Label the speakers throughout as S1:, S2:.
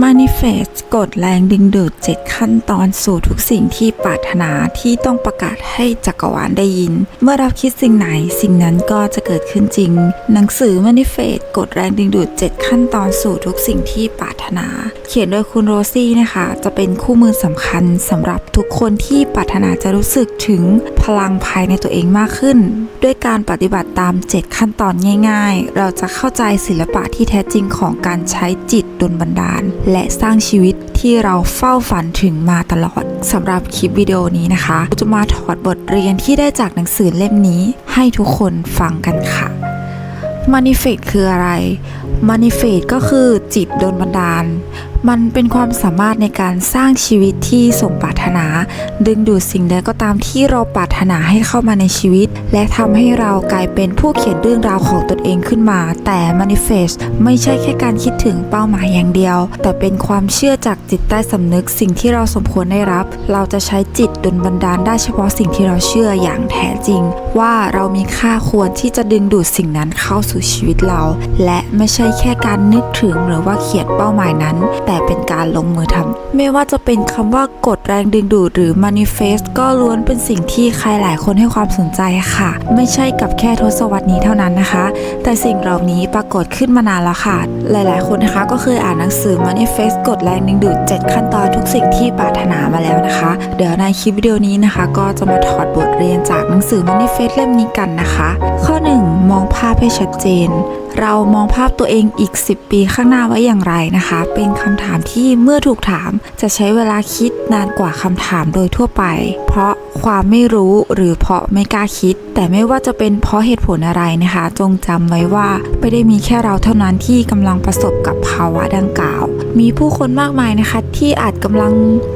S1: Manifest กฎแรงดึงดูด7ขั้นตอนสู่ทุกสิ่งที่ปรารถนาที่ต้องประกาศให้จักรวาลได้ยิน เมื่อเราคิดสิ่งไหนสิ่งนั้นก็จะเกิดขึ้นจริง หนังสือ Manifest กฎแรงดึงดูด7ขั้นตอนสู่ทุกสิ่งที่ปรารถนา เขียนโดยคุณโรซี่นะคะ จะเป็นคู่มือสำคัญสำหรับทุกคนที่ปรารถนาจะรู้สึกถึงพลังภายในตัวเองมากขึ้น ด้วยการปฏิบัติตาม 7 ขั้นตอนง่าย ๆ เราจะเข้าใจศิลปะที่แท้จริงของการใช้จิตดลบันดาลและสร้างชีวิตที่เราเฝ้าฝันถึงมาตลอดสำหรับคลิปวิดีโอนี้นะคะจะมาถอดบทเรียนที่ได้จากหนังสือเล่มนี้ให้ทุกคนฟังกันค่ะ Manifest คืออะไร Manifest ก็คือจิตโดนบันดาล มันเป็นความสามารถในการสร้างชีวิตที่สมปรารถนา ดึงดูดสิ่งใดก็ตามที่เราปรารถนาให้เข้ามาในชีวิต และทำให้เรากลายเป็นผู้เขียนเรื่องราวของตนเองขึ้นมา แต่ Manifest ไม่ใช่แค่การคิดถึงเป้าหมายอย่างเดียว แต่เป็นความเชื่อจากจิตใต้สำนึกสิ่งที่เราสมควรได้รับ เราจะใช้จิตดลบันดาลได้เฉพาะสิ่งที่เราเชื่ออย่างแท้จริง ว่าเรามีค่าควรที่จะดึงดูดสิ่งนั้นเข้าสู่ชีวิตเรา และไม่ใช่แค่การนึกถึงหรือว่าเขียนเป้าหมายนั้นแต่แต่เป็นการลงมือทำไม่ว่าจะเป็นคำว่ากฎแรงดึงดูดหรือ manifest ก็ล้วนเป็นสิ่งที่ใครหลายคนให้ความสนใจค่ะ ไม่ใช่กับแค่ทศวรรษนี้เท่านั้นนะคะ แต่สิ่งเหล่านี้ปรากฏขึ้นมานานแล้วค่ะ หลาย ๆ คนนะคะก็เคยอ่านหนังสือ manifest กฎแรงดึงดูด 7 ขั้นตอนทุกสิ่งที่ปรารถนามาแล้วนะคะ เดี๋ยวในคลิปวิดีโอนี้นะคะ ก็จะมาถอดบทเรียนจากหนังสือ manifest เล่มนี้กันนะคะ ข้อ 1 มองภาพให้ชัดเจน เรามองภาพตัวเองอีก 10 ปีข้างหน้าไว้อย่างไรนะคะ เป็นคำถามที่เมื่อถูกถามจะใช้เวลาคิดนานกว่าคำถามโดยทั่วไป เพราะความไม่รู้หรือเพราะไม่กล้าคิด แต่ไม่ว่าจะเป็นเพราะเหตุผลอะไรนะคะ จงจำไว้ว่าไม่ได้มีแค่เราเท่านั้นที่กำลังประสบกับภาวะดังกล่าว มีผู้คนมากมายนะคะ ที่อาจกำลัง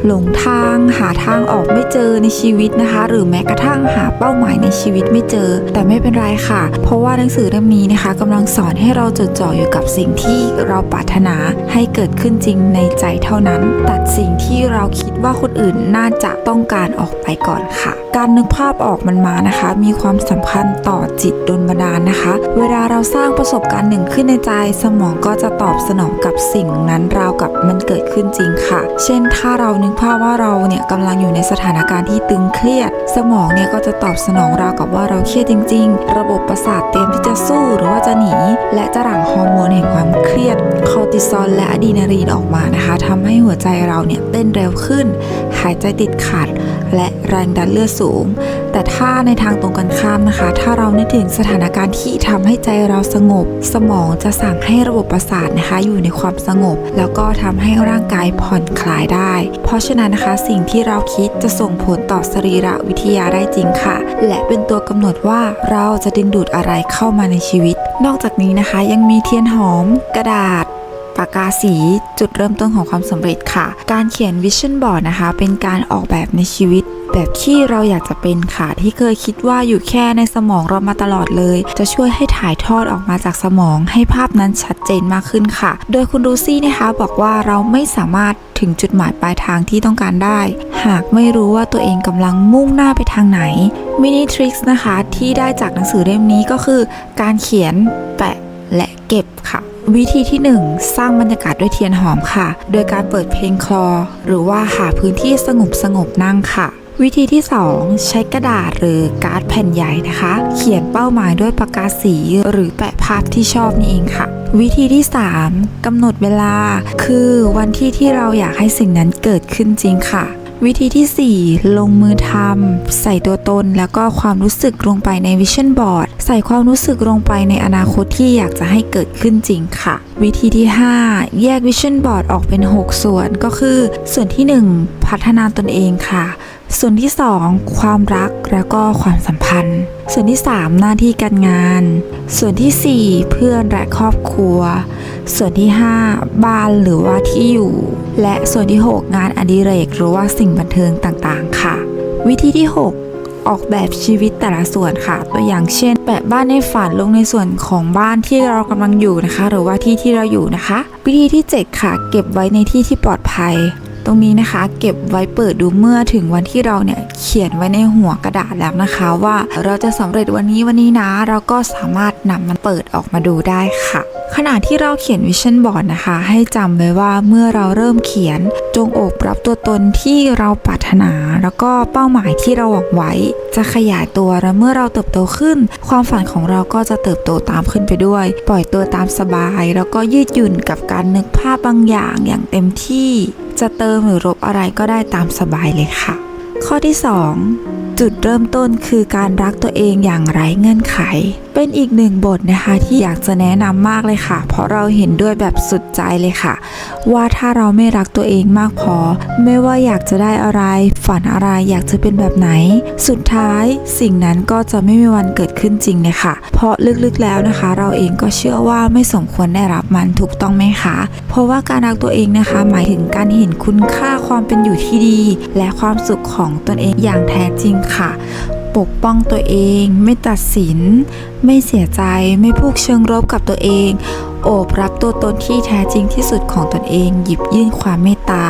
S1: หลงทาง หาทางออกไม่เจอในชีวิตนะคะ หรือแม้กระทั่งหาเป้าหมายในชีวิตไม่เจอ แต่ไม่เป็นไรค่ะ เพราะว่าหนังสือเล่มนี้นะคะกำลังสอนให้เราจดจ่ออยู่กับสิ่งที่เราปรารถนาให้เกิดขึ้นจริงในใจเท่านั้น ตัดสิ่งที่เราคิดว่าคนอื่นน่าจะต้องการออกไปก่อนค่ะ การนึกภาพออกมันมานะคะ มีความสำคัญต่อจิตดลบันดาลนะคะ เวลาเราสร้างประสบการณ์หนึ่งขึ้นในใจ สมองก็จะตอบสนองกับสิ่งนั้นราวกับมันเกิดขึ้นจริงค่ะ เช่น ถ้าเรานึกภาพว่าเราเนี่ยกำลังอยู่ในสถานการณ์ที่ตึงเครียด สมองเนี่ยก็จะตอบสนองราวกับว่าเราเครียดจริง ๆ ระบบประสาทเตรียมที่จะสู้หรือว่าจะหนี และจะหลั่งฮอร์โมนแห่งความเครียดคอร์ติซอลและอะดรีนาลีนออกมานะคะทำให้หัวใจเราเนี่ยเต้นเร็วขึ้น หายใจติดขัด และแรงดันเลือดสูง แต่ถ้าในทางตรงกันข้ามนะคะ ถ้าเรานึกถึงสถานการณ์ที่ทำให้ใจเราสงบ สมองจะสั่งให้ระบบประสาทนะคะ อยู่ในความสงบ แล้วก็ทำให้ร่างกายผ่อนคลายได้ เพราะฉะนั้นนะคะสิ่งที่เราคิดจะส่งผลต่อสรีระวิทยาได้จริงค่ะ และเป็นตัวกำหนดว่าเราจะดึงดูดอะไรเข้ามาในชีวิต นอกจากนี้นะคะยังมีเทียนหอม กระดาษปากกาสีจุดเริ่มต้นของความสำเร็จค่ะ การเขียนวิชั่นบอร์ดนะคะ เป็นการออกแบบในชีวิต แบบที่เราอยากจะเป็นค่ะที่เคยคิดว่าอยู่แค่ในสมองเรามาตลอดเลย จะช่วยให้ถ่ายทอดออกมาจากสมองให้ภาพนั้นชัดเจนมากขึ้นค่ะ โดยคุณรูซี่นะคะบอกว่าเราไม่สามารถถึงจุดหมายปลายทางที่ต้องการได้ หากไม่รู้ว่าตัวเองกำลังมุ่งหน้าไปทางไหนมินิทริคส์นะคะที่ได้จากหนังสือเล่มนี้ก็คือ การเขียนแปะและเก็บค่ะ วิธีที่ 1 สร้างบรรยากาศด้วยเทียนหอมค่ะ โดยการเปิดเพลงคลอ หรือว่าหาพื้นที่สงบสงบๆนั่งค่ะ วิธีที่ 2 ใช้กระดาษหรือการ์ดแผ่นใหญ่นะคะ เขียนเป้าหมายด้วยปากกาสีหรือแปะภาพที่ชอบนี่เองค่ะ วิธีที่ 3กำหนดเวลา คือวันที่ที่เราอยากให้สิ่งนั้นเกิดขึ้นจริงค่ะวิธีที่ 4 ลงมือทำใส่ตัวตนแล้วก็ความรู้สึกลงไปในวิชั่นบอร์ดใส่ความรู้สึกลงไปในอนาคตที่อยากจะให้เกิดขึ้นจริงค่ะ วิธีที่ 5 แยกวิชั่นบอร์ดออกเป็น 6 ส่วนก็คือ ส่วนที่ 1 พัฒนาตนเองค่ะ ส่วนที่ 2 ความรักแล้วก็ความสัมพันธ์ ส่วนที่ 3 หน้าที่การงาน ส่วนทีสี่ 4 เพื่อนและครอบครัว ส่วนที่ 5 บ้านหรือว่าที่อยู่ และส่วนที่ 6 งานอดิเรกหรือว่าสิ่งบันเทิงต่างๆ ค่ะ วิธีที่ 6ออกแบบชีวิตแต่ละส่วนค่ะ ตัวอย่างเช่นแปะบ้านในฝันลงในส่วนของบ้านที่เรากำลังอยู่นะคะ หรือว่าที่ที่เราอยู่นะคะ วิธีที่ 7 ค่ะ เก็บไว้ในที่ที่ปลอดภัย ตรงนี้นะคะเก็บไว้เปิดดูเมื่อถึงวันที่เราเนี่ยเขียนไว้ในหัวกระดาษแล้วนะคะ ว่าเราจะสำเร็จวันนี้วันนี้นะ เราก็สามารถนำมันเปิดออกมาดูได้ค่ะ ขณะที่เราเขียนวิชั่นบอร์ดนะคะ ให้จำไว้ว่าเมื่อเราเริ่มเขียนจงโอบรับตัวตนที่เราปรารถนา แล้วก็เป้าหมายที่เราหวังไว้ จะขยายตัวและเมื่อเราเติบโตขึ้น ความฝันของเราก็จะเติบโตตามขึ้นไปด้วย ปล่อยตัวตามสบาย แล้วก็ยืดหยุ่นกับการนึกภาพบางอย่างอย่างเต็มที่ จะเติมหรือลบอะไรก็ได้ตามสบายเลยค่ะ ข้อที่ 2 จุดเริ่มต้นคือการรักตัวเองอย่างไร้เงื่อนไข เป็นอีกหนึ่งบทนะคะที่อยากจะแนะนำมากเลยค่ะ เพราะเราเห็นด้วยแบบสุดใจเลยค่ะ ว่าถ้าเราไม่รักตัวเองมากพอ ไม่ว่าอยากจะได้อะไร ฝันอะไรอยากจะเป็นแบบไหน สุดท้ายสิ่งนั้นก็จะไม่มีวันเกิดขึ้นจริงเลยค่ะ เพราะลึกๆแล้วนะคะ เราเองก็เชื่อว่าไม่สมควรได้รับมันถูกต้องไหมคะ เพราะว่าการรักตัวเองนะคะ หมายถึงการเห็นคุณค่าความเป็นอยู่ที่ดี และความสุขของตนเองอย่างแท้จริงค่ะ ปกป้องตัวเองไม่ตัดสิน ไม่เสียใจไม่พูกเชิงรบกับตัวเอง โอบรับตัวตนที่แท้จริงที่สุดของตนเอง หยิบยื่นความเมตตา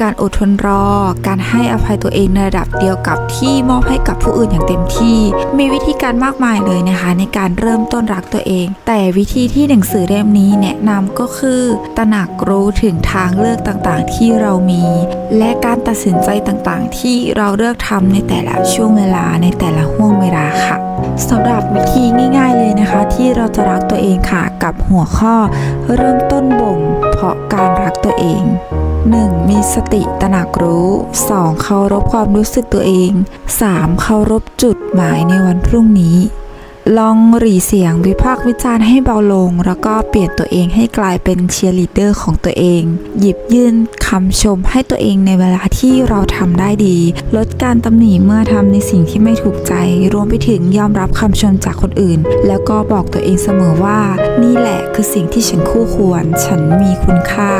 S1: การอดทนรอ การให้อภัยตัวเองในระดับเดียวกับที่มอบให้กับผู้อื่นอย่างเต็มที่ มีวิธีการมากมายเลยนะคะ ในการเริ่มต้นรักตัวเอง แต่วิธีที่หนังสือเล่มนี้แนะนำก็คือตระหนักรู้ถึงทางเลือกต่างๆ ที่เรามี และการตัดสินใจต่างๆ ที่เราเลือกทำในแต่ละช่วงเวลาในแต่ละห่วงเวลาค่ะ สำหรับวิธีง่ายๆเลยนะคะ ที่เราจะรักตัวเองค่ะ กับหัวข้อเริ่มต้นบ่มเพราะการรักตัวเอง 1. มีสติตระหนักรู้ 2. เคารพความรู้สึกตัวเอง 3. เคารพจุดหมายในวันพรุ่งนี้ ลองหรีเสียงวิพากษ์วิจารณ์ให้เบาลง แล้วก็เปลี่ยนตัวเองให้กลายเป็นเชียร์ลีดเดอร์ของตัวเอง หยิบยื่นคำชมให้ตัวเองในเวลาที่เราทำได้ดี ลดการตำหนิเมื่อทำในสิ่งที่ไม่ถูกใจ รวมไปถึงยอมรับคำชมจากคนอื่น แล้วก็บอกตัวเองเสมอว่า นี่แหละคือสิ่งที่ฉันคู่ควร ฉันมีคุณค่า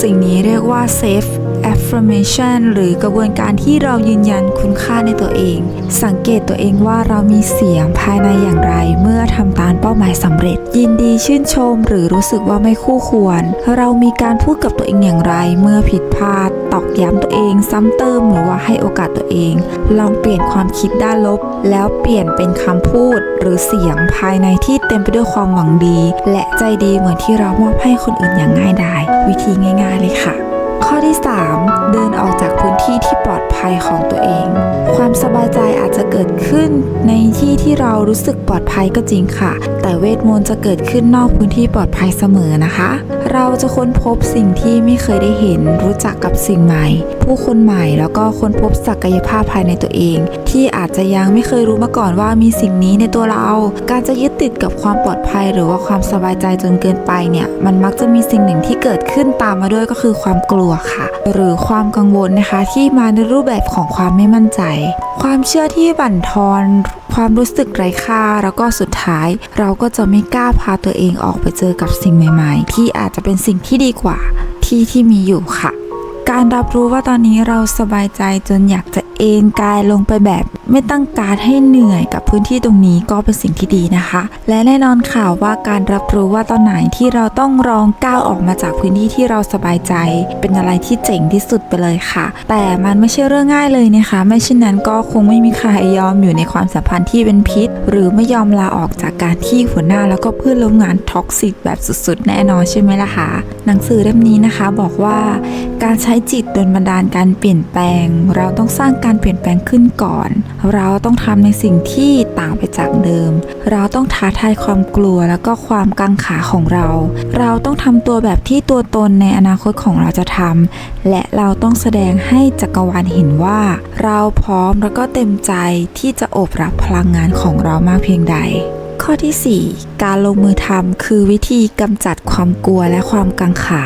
S1: สิ่งนี้เรียกว่า safe affirmation หรือกระบวนการที่เรายืนยันคุณค่าในตัวเอง สังเกตตัวเองว่าเรามีเสียงภายในอย่างไร เมื่อทำตามเป้าหมายสำเร็จ ยินดีชื่นชม หรือรู้สึกว่าไม่คู่ควร เรามีการพูดกับตัวเองอย่างไร เมื่อผิดพลาด ตอกย้ำตัวเอง ซ้ำเติมหรือว่าให้โอกาสตัวเอง ลองเปลี่ยนความคิดด้านลบ แล้วเปลี่ยนเป็นคำพูด หรือเสียงภายในที่เต็มไปด้วยความหวังดี และใจดีเหมือนที่เรามอบให้คนอื่นอย่างง่ายดายวิธีง่าย ๆ เลยค่ะ ข้อที่ 3 เดินออกจากพื้นที่ที่ปลอดภัยของตัวเอง ความสบายใจอาจจะเกิดขึ้นในที่ที่เรารู้สึกปลอดภัยก็จริงค่ะ แต่เวทมนต์จะเกิดขึ้นนอกพื้นที่ปลอดภัยเสมอนะคะ เราจะค้นพบสิ่งที่ไม่เคยได้เห็นรู้จักกับสิ่งใหม่ ผู้คนใหม่ แล้วก็ค้นพบศักยภาพภายในตัวเอง ที่อาจจะยังไม่เคยรู้มาก่อนว่ามีสิ่งนี้ในตัวเรา การจะยึดติดกับความปลอดภัยหรือว่าความสบายใจจนเกินไปเนี่ยมันมักจะมีสิ่งหนึ่งที่เกิดขึ้นตามมาด้วยก็คือความกลัวค่ะ หรือความกังวลนะคะที่มาในรูปแบบของความไม่มั่นใจ ความเชื่อที่บั่นทอนความรู้สึกไร้ค่าแล้วก็สุดท้าย เราก็จะไม่กล้าพาตัวเองออกไปเจอกับสิ่งใหม่ ๆ ที่อาจจะเป็นสิ่งที่ดีกว่าที่ที่มีอยู่ค่ะ การรับรู้ว่าตอนนี้เราสบายใจจนอยากจะ เอนกายลงไปแบบ ไม่ตั้งการให้เหนื่อยกับพื้นที่ตรงนี้ก็เป็นสิ่งที่ดีนะคะ และแน่นอนข่าวว่าการรับรู้ว่าตอนไหนที่เราต้องลองก้าวออกมาจากพื้นที่ที่เราสบายใจ เป็นอะไรที่เจ๋งที่สุดไปเลยค่ะ แต่มันไม่ใช่เรื่องง่ายเลยนะคะ ไม่เช่นนั้นก็คงไม่มีใครยอมอยู่ในความสัมพันธ์ที่เป็นพิษ หรือไม่ยอมลาออกจากการที่หัวหน้าแล้วก็เพื่อนร่วมงานท็อกซิกแบบสุดๆ แน่นอนใช่ไหมล่ะคะหนังสือเล่มนี้นะคะบอกว่า การใช้จิตโดลบันดาลการเปลี่ยนแปลง เราต้องสร้างการเปลี่ยนแปลงขึ้นก่อน เราต้องทำในสิ่งที่ต่างไปจากเดิม เราต้องท้าทายความกลัวแล้วก็ความกังขาของเรา เราต้องทำตัวแบบที่ตัวตนในอนาคตของเราจะทำและเราต้องแสดงให้จักรวาลเห็นว่า เราพร้อมแล้วก็เต็มใจที่จะโอบรับพลังงานของเรามากเพียงใดข้อทีสี่4 การลงมือทำคือวิธีกำจัดความกลัวและความกังขา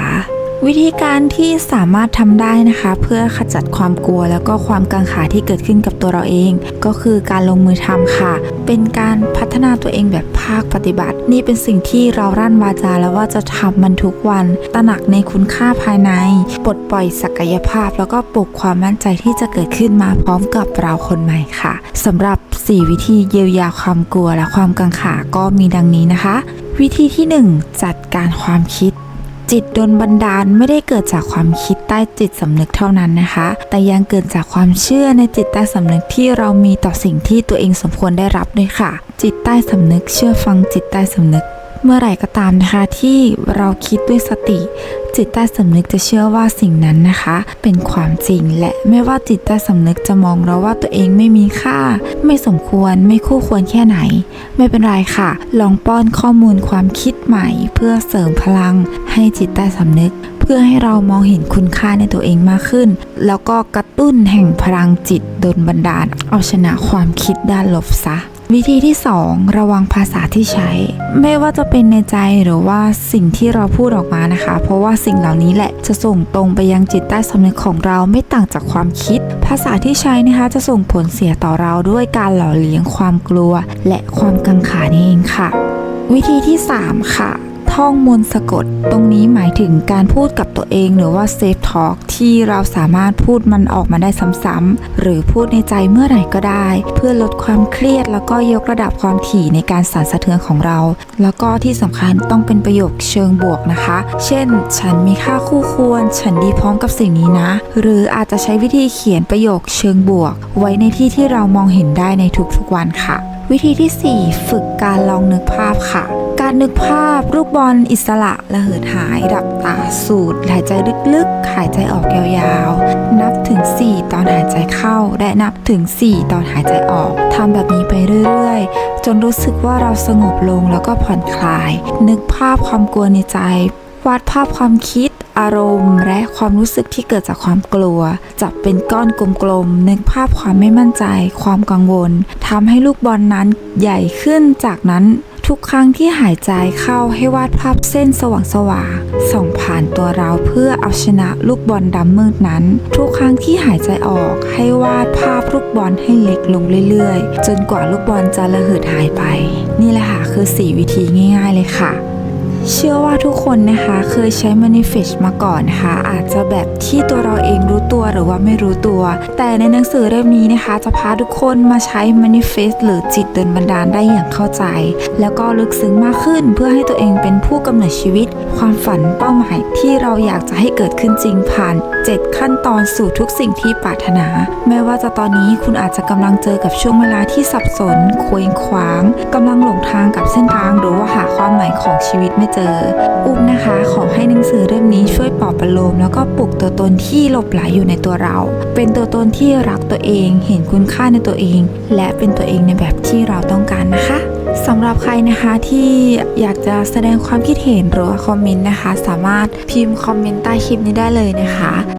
S1: วิธีการที่สามารถทำได้นะคะ เพื่อขจัดความกลัวแล้วก็ความกังขาที่เกิดขึ้นกับตัวเราเอง ก็คือการลงมือทำค่ะ เป็นการพัฒนาตัวเองแบบภาคปฏิบัติ นี่เป็นสิ่งที่เรารั่นวาจาแล้วว่าจะทำมันทุกวัน ตระหนักในคุณค่าภายใน ปลดปล่อยศักยภาพ แล้วก็ปลุกความมั่นใจที่จะเกิดขึ้นมาพร้อมกับเราคนใหม่ค่ะสำหรับ 4 วิธีเยียวยาความกลัวและความกังขาก็มีดังนี้นะคะ วิธีที่ 1 จัดการความคิด จิตโดนบันดาลไม่ได้เกิดจากความคิดใต้จิตสำนึกเท่านั้นนะคะ แต่ยังเกิดจากความเชื่อในจิตใต้สำนึกที่เรามีต่อสิ่งที่ตัวเองสมควรได้รับด้วยค่ะ จิตใต้สำนึกเชื่อฟังจิตใต้สำนึก เมื่อไหร่ก็ตามนะคะที่เราคิดด้วยสติ จิตใต้สำนึกจะเชื่อว่าสิ่งนั้นนะคะ เป็นความจริง และไม่ว่าจิตใต้สำนึกจะมองเราว่าตัวเองไม่มีค่า ไม่สมควรไม่คู่ควรแค่ไหน ไม่เป็นไรค่ะ ลองป้อนข้อมูลความคิดใหม่ เพื่อเสริมพลัง ให้จิตใต้สำนึก เพื่อให้เรามองเห็นคุณค่าในตัวเองมากขึ้น แล้วก็กระตุ้นแห่งพลังจิตดลบันดาล เอาชนะความคิดด้านลบซะ วิธีที่ 2 ระวังภาษาที่ใช้ ไม่ว่าจะเป็นในใจหรือว่าสิ่งที่เราพูดออกมานะคะ เพราะว่าสิ่งเหล่านี้แหละจะส่งตรงไปยังจิตใต้สำนึกของเราไม่ต่างจากความคิด ภาษาที่ใช้นะคะจะส่งผลเสียต่อเราด้วยการหล่อเลี้ยงความกลัว และความกังขานี่เองค่ะ วิธีที่ 3 ค่ะ ท่องมนต์สะกด ตรงนี้หมายถึงการพูดกับตัวเองหรือว่าเซฟทอ l k ที่เราสามารถพูดมันออกมาได้ซ้ำๆหรือพูดในใจเมื่อไหร่ก็ได้ เพื่อลดความเครียดแล้วก็ยกระดับความถี่ในการสั่นสะเทือนของเรา แล้วก็ที่สำคัญต้องเป็นประโยคเชิงบวกนะคะ เช่น ฉันมีค่าคู่ควร ฉันดีพร้อมกับสิ่งนี้นะ หรืออาจจะใช้วิธีเขียนประโยคเชิงบวก ไว้ในที่ที่เรามองเห็นได้ในทุกๆวันค่ะ วิธีที่ 4 ฝึกการลองนึกภาพค่ะ การนึกภาพลูกบอลอิสระระเหิดหายดับตาสูดหายใจลึกๆ หายใจออกยาวๆ นับถึง 4 ตอนหายใจเข้า และนับถึง 4 ตอนหายใจออกทำแบบนี้ไปเรื่อยๆ จนรู้สึกว่าเราสงบลงแล้วก็ผ่อนคลาย นึกภาพความกลัวในใจ วาดภาพความคิด อารมณ์และความรู้สึกที่เกิดจากความกลัว จับเป็นก้อนกลมๆนึกภาพความไม่มั่นใจ ความกังวลทำให้ลูกบอลนั้นใหญ่ขึ้นจากนั้นทุกครั้งที่หายใจเข้าให้วาดภาพเส้นสว่างๆส่องผ่านตัวเราเพื่อเอาชนะลูกบอลดำมืดนั้น ทุกครั้งที่หายใจออกให้วาดภาพลูกบอลให้เล็กลงเรื่อยๆ จนกว่าลูกบอลจะระเหิดหายไป นี่แหละค่ะคือ 4 วิธีง่าย ๆ เลยค่ะ เชื่อว่าทุกคนนะคะเคยใช้ manifest มาก่อนนะคะอาจจะแบบที่ตัวเราเองรู้ตัวหรือว่าไม่รู้ตัว แต่ในหนังสือเล่มนี้นะคะ จะพาทุกคนมาใช้ manifest หรือจิตเดินบันดาลได้อย่างเข้าใจ แล้วก็ลึกซึ้งมากขึ้นเพื่อให้ตัวเองเป็นผู้กำเนิดชีวิต ความฝันเป้าหมายที่เราอยากจะให้เกิดขึ้นจริงผ่าน 7 ขั้นตอนสู่ทุกสิ่งที่ปรารถนา ไม่ว่าจะตอนนี้คุณอาจจะกำลังเจอกับช่วงเวลาที่สับสนเคว้งคว้างกำลังหลงทางกับเส้นทางหรือว่าหาความหมายของชีวิตไม่เจอ อุ้มนะคะ ขอให้หนังสือเล่มนี้ช่วยปลอบประโลม แล้วก็ปลุกตัวตนที่หลบหลอยู่ในตัวเรา เป็นตัวตนที่รักตัวเอง เห็นคุณค่าในตัวเอง และเป็นตัวเองในแบบที่เราต้องการนะคะสำหรับใครนะคะที่อยากจะแสดงความคิดเห็นหรือคอมเมนต์นะคะ สามารถพิมพ์คอมเมนต์ใต้คลิปนี้ได้เลยนะคะ